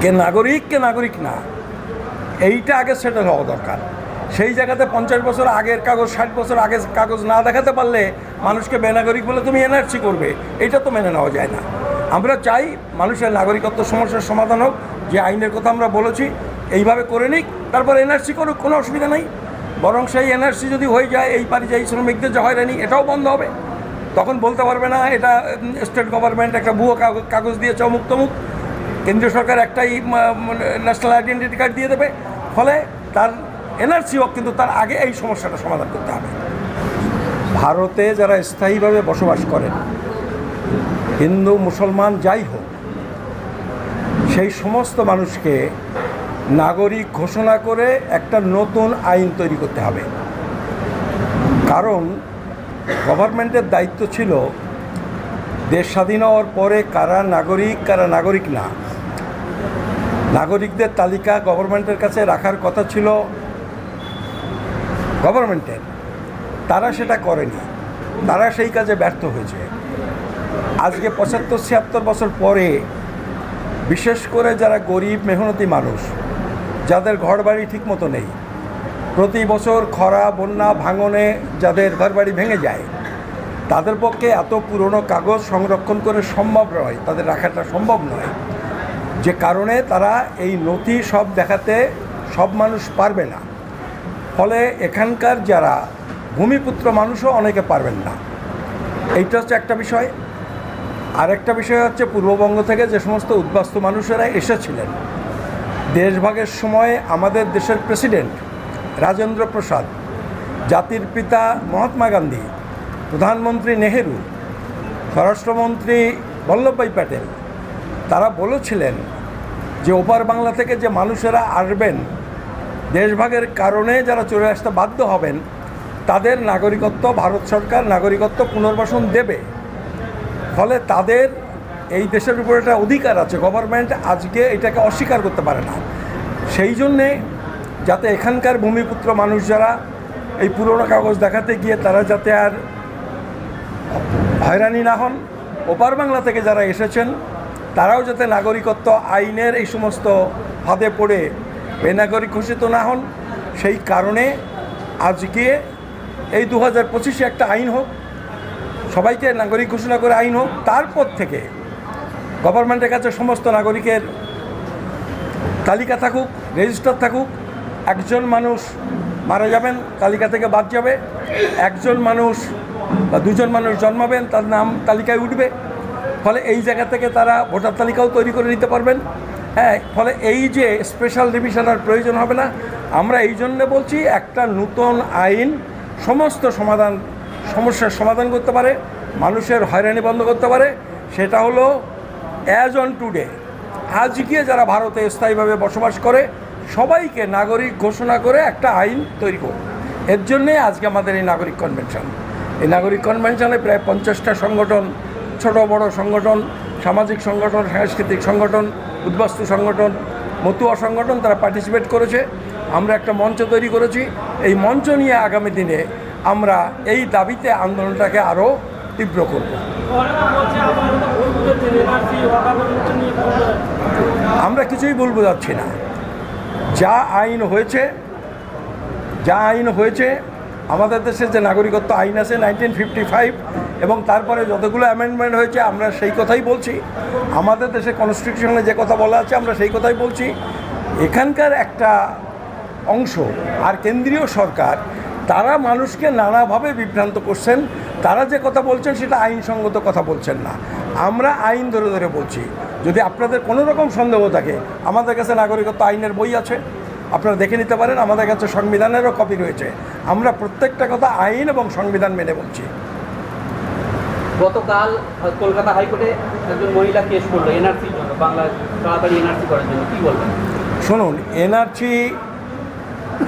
কে নাগরিক কে নাগরিক না, এইটা আগে সেটেল হওয়া দরকার। সেই জায়গাতে পঞ্চাশ বছর আগের কাগজ, ষাট বছর আগের কাগজ না দেখাতে পারলে মানুষকে বেনাগরিক বলে তুমি এনআরসি করবে এটা তো মেনে নেওয়া যায় না। আমরা চাই মানুষের নাগরিকত্ব সমস্যার সমাধান হোক, যে আইনের কথা আমরা বলেছি, এইভাবে করে নিক, তারপর এনআরসি করুক, কোনো অসুবিধা নেই। বরং সেই এনআরসি যদি হয়ে যায়, এই পরিযায়ী শ্রমিকদের যে হয়রানি, এটাও বন্ধ হবে। তখন বলতে পারবে না, এটা স্টেট গভর্নমেন্ট একটা ভুয়ো কাগজ- দিয়েছে অমুক কেন্দ্রীয় সরকার একটাই ন্যাশনাল আইডেন্টিটি কার্ড দিয়ে দেবে। ফলে তার এনআরসি হোক কিন্তু তার আগে এই সমস্যাটা সমাধান করতে হবে। ভারতে যারা স্থায়ীভাবে বসবাস করেন, হিন্দু, মুসলমান, যাই হোক, সেই সমস্ত মানুষকে নাগরিক ঘোষণা করে একটা নতুন আইন তৈরি করতে হবে। কারণ গভর্নমেন্টের দায়িত্ব ছিল দেশ স্বাধীন হওয়ার পরে কারা নাগরিক কারা নাগরিক না। নাগরিকদের তালিকা গভর্নমেন্টের কাছে রাখার কথা ছিল গভর্নমেন্টের। তারা সেটা করেনি। তারা সেই কাজে ব্যর্থ হয়েছে। আজকে পঁচাত্তর, ছিয়াত্তর বছর পরে বিশেষ করে যারা গরিব, মেহনতি মানুষ, যাদের ঘরবাড়ি ঠিকমতো নেই, প্রতি বছর খরা, বন্যা, ভাঙনে যাদের ঘরবাড়ি ভেঙে যায়, তাদের পক্ষে এত পুরনো কাগজ সংরক্ষণ করে সম্ভব নয়, তাদের রাখাটা সম্ভব নয়। যে কারণে তারা এই নথি সব দেখাতে সব মানুষ পারবে না। ফলে এখানকার যারা ভূমিপুত্র মানুষও অনেকে পারবেন না। এইটা হচ্ছে একটা বিষয়। আরেকটা বিষয় হচ্ছে পূর্ববঙ্গ থেকে যে সমস্ত উদ্বাস্তু মানুষেরা এসেছিলেন। দেশভাগের সময় আমাদের দেশের প্রেসিডেন্ট রাজেন্দ্র প্রসাদ, জাতির পিতা মহাত্মা গান্ধী, প্রধানমন্ত্রী নেহেরু, স্বরাষ্ট্রমন্ত্রী বল্লভভাই প্যাটেল তারা বলেছিলেন যে ওপার বাংলা থেকে যে মানুষেরা আসবেন, দেশভাগের কারণে যারা চলে আসতে বাধ্য হবেন, তাদের নাগরিকত্ব, ভারত সরকার নাগরিকত্ব পুনর্বাসন দেবে। ফলে তাদের এই দেশের উপর একটা অধিকার আছে গভর্নমেন্ট আজকে এটাকে অস্বীকার করতে পারে না। সেই জন্যে যাতে এখানকার ভূমিপুত্র মানুষ যারা এই পুরনো কাগজ দেখাতে গিয়ে তারা যাতে আর হয়রানি না হন, ওপার বাংলা থেকে যারা এসেছেন তারাও যাতে নাগরিকত্ব আইনের এই সমস্ত ফাঁদে পড়ে বেনাগরিক ঘোষিত না হন, সেই কারণে আজকে এই দু হাজার পঁচিশে একটা আইন হোক, সবাইকে নাগরিক ঘোষণা করে আইন হোক, তারপর থেকে গভর্নমেন্টের কাছে সমস্ত নাগরিকের তালিকা থাকুক, রেজিস্টার থাকুক, একজন মানুষ মারা যাবেন, তালিকা থেকে বাদ যাবে, একজন মানুষ বা দুজন মানুষ জন্মাবেন, তার নাম তালিকায় উঠবে। ফলে এই জায়গা থেকে তারা ভোটার তালিকাও তৈরি করে নিতে পারবেন। হ্যাঁ ফলে এই যে স্পেশাল রিভিশন আর প্রয়োজন হবে না, আমরা এই জন্যে বলছি একটা নূতন আইন সমস্ত সমাধান, সমস্যার সমাধান করতে পারে, মানুষের হয়রানি বন্ধ করতে পারে। সেটা হলো অ্যাজ অন টুডে আজকে যারা ভারতে স্থায়ীভাবে বসবাস করে, সবাইকে নাগরিক ঘোষণা করে একটা আইন তৈরি করবে এর জন্যে আজকে আমাদের এই নাগরিক কনভেনশন এই নাগরিক কনভেনশনে প্রায় পঞ্চাশটা সংগঠন ছোট বড় সংগঠন, সামাজিক সংগঠন, সাংস্কৃতিক সংগঠন, উদ্বাস্তু সংগঠন, মতুয়া সংগঠন তারা পার্টিসিপেট করেছে। আমরা একটা মঞ্চ তৈরি করেছি। এই মঞ্চ নিয়ে আগামী দিনে আমরা এই দাবিতে আন্দোলনটাকে আরও তীব্র করব। আমরা কিছুই বলব যাচ্ছি না। যা আইন হয়েছে, যা আইন হয়েছে আমাদের দেশের যে নাগরিকত্ব আইন আছে নাইনটিন ফিফটি ফাইভ এবং তারপরে যতগুলো অ্যামেন্ডমেন্ট হয়েছে, আমরা সেই কথাই বলছি। আমাদের দেশে কনস্টিটিউশনে যে কথা বলা আছে, আমরা সেই কথাই বলছি। এখানকার একটা অংশ আর কেন্দ্রীয় সরকার, তারা মানুষকে নানাভাবে বিভ্রান্ত করছেন। তারা যে কথা বলছেন, সেটা আইনসঙ্গত কথা বলছেন না। আমরা আইন ধরে ধরে বলছি। যদি আপনাদের কোনো রকম সন্দেহ থাকে, আমাদের কাছে নাগরিকত্ব আইনের বই আছে। আপনারা দেখে নিতে পারেন আমাদের কাছে সংবিধানেরও কপি রয়েছে। আমরা প্রত্যেকটা কথা আইন এবং সংবিধান মেনে বলছি। গতকাল কলকাতা হাইকোর্টে একজন মহিলা কেস করল এনআরসির জন্য বাংলা তাড়াতাড়ি এনআরসি করার জন্য। কি বলবেন? শুনুন এনআরসি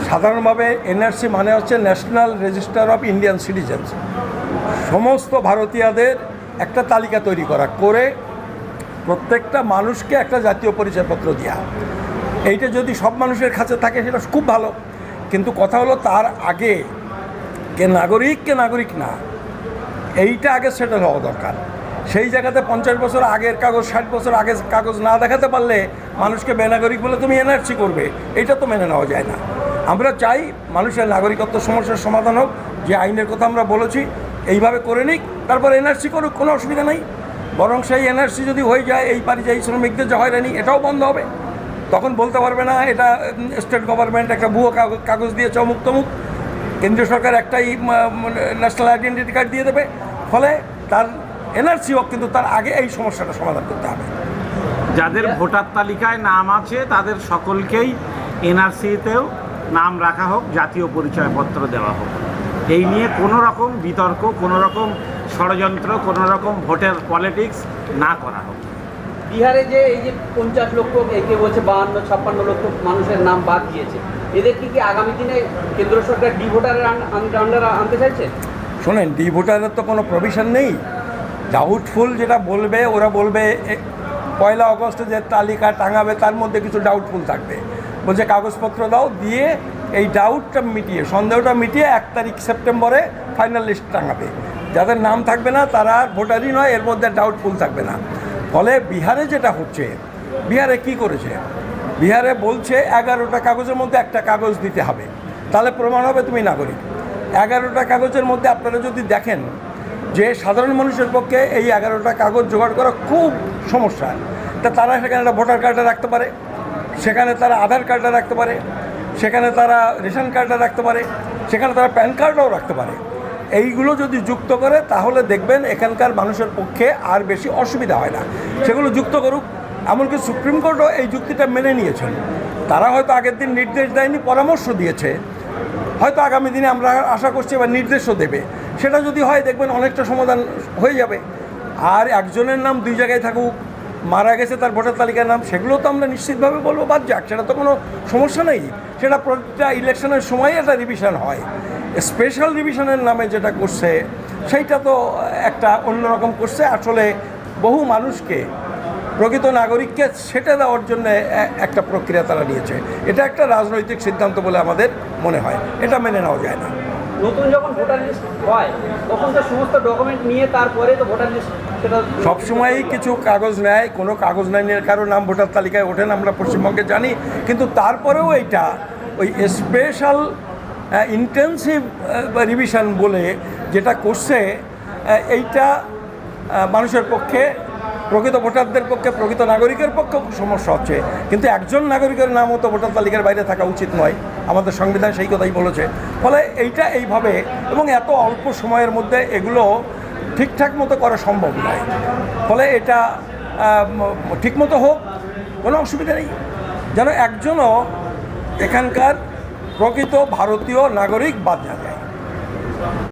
সাধারণভাবে এনআরসি মানে হচ্ছে national register of Indian citizens. সমস্ত ভারতীয়দের একটা তালিকা তৈরি করা করে প্রত্যেকটা মানুষকে একটা জাতীয় পরিচয়পত্র দেওয়া এইটা যদি সব মানুষের কাছে থাকে সেটা খুব ভালো। কিন্তু কথা হলো তার আগে কে নাগরিক কে নাগরিক না, এইটা আগে সেটেল হওয়া দরকার। সেই জায়গাতে পঞ্চাশ বছর আগের কাগজ, ষাট বছর আগের কাগজ না দেখাতে পারলে মানুষকে বেনাগরিক বলে তুমি এনআরসি করবে। এটা তো মেনে নেওয়া যায় না। আমরা চাই মানুষের নাগরিকত্ব সমস্যার সমাধান হোক, যে আইনের কথা আমরা বলেছি, এইভাবে করে নিক, তারপর এনআরসি করুক, কোনো অসুবিধা নেই। বরং সেই এনআরসি যদি হয়ে যায়, এই পরিযায়ী শ্রমিকদের যে হয়রানি, এটাও বন্ধ হবে। তখন বলতে পারবে না এটা স্টেট গভর্নমেন্ট একটা ভুয়ো কাগজ- দিয়েছে অমুক তমুক। কেন্দ্রীয় সরকার একটাই ন্যাশনাল আইডেন্টিটি কার্ড দিয়ে দেবে। ফলে তার এনআরসি হোক কিন্তু তার আগে এই সমস্যাটা সমাধান করতে হবে। যাদের ভোটার তালিকায় নাম আছে তাদের সকলকেই এনআরসিতেও নাম রাখা হোক জাতীয় পরিচয়পত্র দেওয়া হোক। এই নিয়ে কোনো রকম বিতর্ক কোনো রকম ষড়যন্ত্র কোনো রকম ভোটের পলিটিক্স না করা হোক। বিহারে যে এই যে পঞ্চাশ লক্ষ কে বলছে বাহান্ন, ছাপ্পান্ন লক্ষ মানুষের নাম বাদ দিয়েছে। এদের কি কি আগামী দিনে কেন্দ্র সরকার ডি ভোটারের আন্ডার আনতে চাইছে? শোনেন, ডি ভোটারের তো কোনো প্রভিশন নেই। ডাউটফুল যেটা বলবে, ওরা বলবে পয়লা অগস্টে যে তালিকা টাঙাবে, তার মধ্যে কিছু ডাউটফুল থাকবে। বলছে, কাগজপত্র দাও, দিয়ে এই ডাউটটা মিটিয়ে, সন্দেহটা মিটিয়ে এক তারিখ সেপ্টেম্বরে ফাইনাল লিস্ট টাঙাবে। যাদের নাম থাকবে না, তারা ভোটারই নয়, এর মধ্যে ডাউটফুল থাকবে না। ফলে বিহারে যেটা হচ্ছে, বিহারে কি করেছে? বিহারে বলছে এগারোটা কাগজের মধ্যে একটা কাগজ দিতে হবে। তাহলে প্রমাণ হবে তুমি নাগরিক। এগারোটা কাগজের মধ্যে আপনারা যদি দেখেন যে সাধারণ মানুষের পক্ষে এই এগারোটা কাগজ জোগাড় করা খুব সমস্যা। তা তারা সেখানে একটা ভোটার কার্ডটা রাখতে পারে, সেখানে তারা আধার কার্ডটা রাখতে পারে, সেখানে তারা রেশন কার্ডটা রাখতে পারে, সেখানে তারা প্যান কার্ডও রাখতে পারে। এইগুলো যদি যুক্ত করে, তাহলে দেখবেন এখানকার মানুষের পক্ষে আর বেশি অসুবিধা হয় না। সেগুলো যুক্ত করুক। এমনকি সুপ্রিম কোর্টও এই যুক্তিটা মেনে নিয়েছেন। তারা হয়তো আগের দিন নির্দেশ দেয়নি, পরামর্শ দিয়েছে। হয়তো আগামী দিনে আমরা আশা করছি এবার নির্দেশও দেবে। সেটা যদি হয়, দেখবেন অনেকটা সমাধান হয়ে যাবে। আর একজনের নাম দুই জায়গায় থাকুক, মারা গেছে তার ভোটার তালিকার নাম, সেগুলো তো আমরা নিশ্চিতভাবে বলব, বাদ যাক, সেটা তো কোনো সমস্যা নেই। সেটা প্রতিটা ইলেকশনের সময় একটা রিভিশন হয়। স্পেশাল রিভিশনের নামে যেটা করছে সেইটা তো একটা অন্যরকম করছে। আসলে বহু মানুষকে প্রকৃত নাগরিককে সেটা দেওয়ার জন্য একটা প্রক্রিয়া তারা নিয়েছে। এটা একটা রাজনৈতিক সিদ্ধান্ত বলে আমাদের মনে হয়। এটা মেনে নেওয়া যায় না। নতুন যখন ভোটার লিস্ট হয় তখন তো সমস্ত ডকুমেন্ট নিয়ে তারপরে তো ভোটার লিস্ট সবসময়ই কিছু কাগজ নেয় কোনো কাগজ নেয় নিয়ে কারও নাম ভোটার তালিকায় ওঠেন আমরা পশ্চিমবঙ্গে জানি। কিন্তু তারপরেও এইটা ওই স্পেশাল ইন্টেন্সিভ রিভিশন বলে যেটা করছে এইটা মানুষের পক্ষে, প্রকৃত ভোটারদের পক্ষে, প্রকৃত নাগরিকের পক্ষে সমস্যা হচ্ছে। কিন্তু একজন নাগরিকের নামও তো ভোটার তালিকার বাইরে থাকা উচিত নয়। আমাদের সংবিধান সেই কথাই বলেছে। ফলে এইটা এইভাবে, এবং এত অল্প সময়ের মধ্যে এগুলো ঠিকঠাক মতো করা সম্ভব নয়। ফলে এটা ঠিক মতো হোক, কোনো অসুবিধা নেই। যেন একজনও এখানকার প্রকৃত ভারতীয় নাগরিক বাদ না যায়।